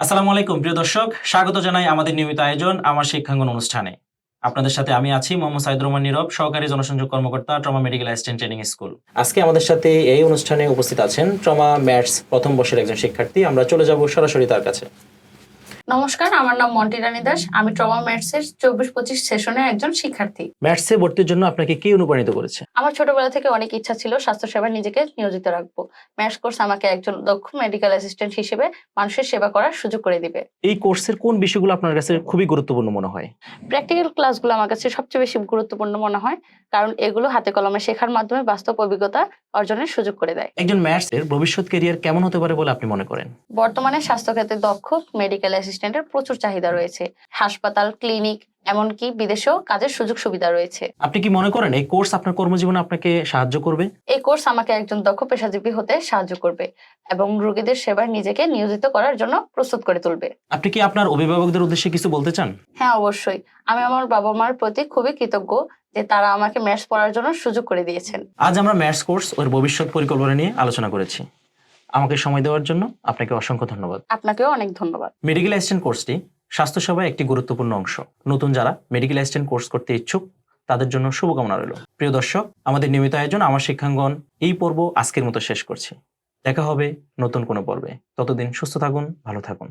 আসসালামু আলাইকুম, প্রিয় দর্শক। স্বাগত জানাই আমাদের নিয়মিত আয়োজন আমার শিক্ষাঙ্গন অনুষ্ঠানে। আপনাদের সাথে আমি আছি মোহাম্মদ সাইদ রহমান নীরব, সহকারী জনসংযোগ কর্মকর্তা, trauma medical assistant training school. আজকে আমাদের সাথে এই অনুষ্ঠানে উপস্থিত আছেন ট্রমা ম্যাথস প্রথম বর্ষের একজন শিক্ষার্থী। আমরা চলে যাব সরাসরি তার কাছে। নমস্কার আমার নাম মন্টি রানী দাস। আমি ট্রমা ম্যাথসের চব্বিশ পঁচিশ সেশনের একজন শিক্ষার্থী। ম্যাথসে ভর্তির জন্য আপনাকে কি অনুপ্রাণিত করেছে? আমার ছোটবেলা থেকে অনেক ইচ্ছা ছিল স্বাস্থ্যসেবায় নিজেকে নিয়োজিত রাখব। ম্যাথস কোর্স আমাকে একজন দক্ষ মেডিকেল অ্যাসিস্ট্যান্ট হিসেবে মানুষের সেবা করার সুযোগ করে দিবে। এই কোর্সের কোন বিষয়গুলো আপনার কাছে খুবই গুরুত্বপূর্ণ মনে হয়? প্র্যাকটিক্যাল ক্লাসগুলো আমার কাছে সবচেয়ে বেশি গুরুত্বপূর্ণ মনে হয় কারণ এগুলো হাতে কলমে শেখার মাধ্যমে বাস্তব অভিজ্ঞতা অর্জনের সুযোগ করে দেয়। একজন ম্যাথসের ভবিষ্যৎ ক্যারিয়ার কেমন হতে পারে বলে আপনি মনে করেন? বর্তমানে স্বাস্থ্যক্ষেত্রে দক্ষ মেডিকেল অ্যাসিস্ট্যান্টের প্রচুর চাহিদা রয়েছে। হাসপাতাল ক্লিনিক এমনকি বিদেশেও কাজের সুযোগ সুবিধা রয়েছে। আপনি কি মনে করেন এই কোর্স আপনার কর্মজীবনে আপনাকে সাহায্য করবে? এই কোর্স আমাকে একজন দক্ষ পেশাজীবী হতে সাহায্য করবে এবং রোগীদের সেবায় নিজেকে নিয়োজিত করার জন্য প্রস্তুত করে তুলবে। আপনি কি আপনার অভিভাবকদের উদ্দেশ্যে কিছু বলতে চান? হ্যাঁ অবশ্যই। আমি আমার বাবা মার প্রতি খুবই কৃতজ্ঞ যে তারা আমাকে ম্যাথস পড়ার জন্য সুযোগ করে দিয়েছেন। আজ আমরা ম্যাথস কোর্স ওর ভবিষ্যৎ পরিকল্পনা নিয়ে আলোচনা করেছি। আমাকে সময় দেওয়ার জন্য আপনাকে অসংখ্য ধন্যবাদ। আপনাকেও অনেক ধন্যবাদ। মেডিকেল অ্যাসিস্ট্যান্ট কোর্সটি স্বাস্থ্যসেবায় একটি গুরুত্বপূর্ণ অংশ। নতুন যারা মেডিকেল অ্যাসিস্ট্যান্ট কোর্স করতে ইচ্ছুক তাদের জন্য শুভকামনা রইল। প্রিয় দর্শক আমাদের নিয়মিত আয়োজন আমার শিক্ষাঙ্গন এই পর্ব আজকের মতো শেষ করছি। দেখা হবে নতুন কোনো পর্বে। ততদিন সুস্থ থাকুন ভালো থাকুন।